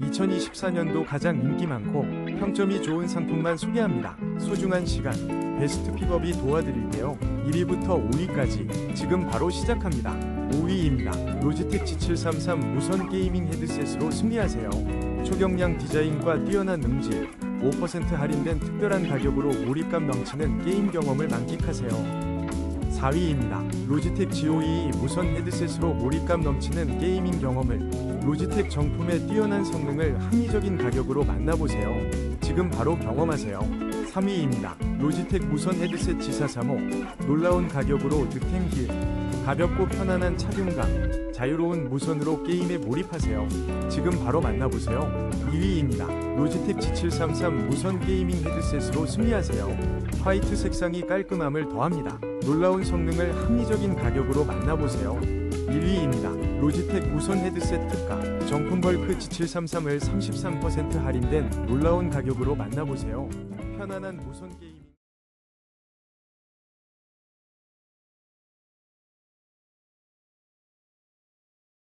2024년도 가장 인기 많고 평점이 좋은 상품만 소개합니다. 소중한 시간, 베스트 픽업이 도와드릴게요. 1위부터 5위까지 지금 바로 시작합니다. 5위입니다. 로지텍 G733 무선 게이밍 헤드셋으로 승리하세요. 초경량 디자인과 뛰어난 음질, 5% 할인된 특별한 가격으로 몰입감 넘치는 게임 경험을 만끽하세요. 4위입니다. 로지텍 GO22 무선 헤드셋으로 몰입감 넘치는 게이밍 경험을 로지텍 정품의 뛰어난 성능을 합리적인 가격으로 만나보세요. 지금 바로 경험하세요. 3위입니다. 로지텍 무선 헤드셋 G435 놀라운 가격으로 득템길 가볍고 편안한 착용감 자유로운 무선으로 게임에 몰입하세요. 지금 바로 만나보세요. 2위입니다. 로지텍 G733 무선 게이밍 헤드셋으로 승리하세요. 화이트 색상이 깔끔함을 더합니다. 놀라운 성능을 합리적인 가격으로 만나보세요. 1위입니다. 로지텍 무선 헤드셋 특가 정품 벌크 G733을 33% 할인된 놀라운 가격으로 만나보세요. 편안한 무선 게임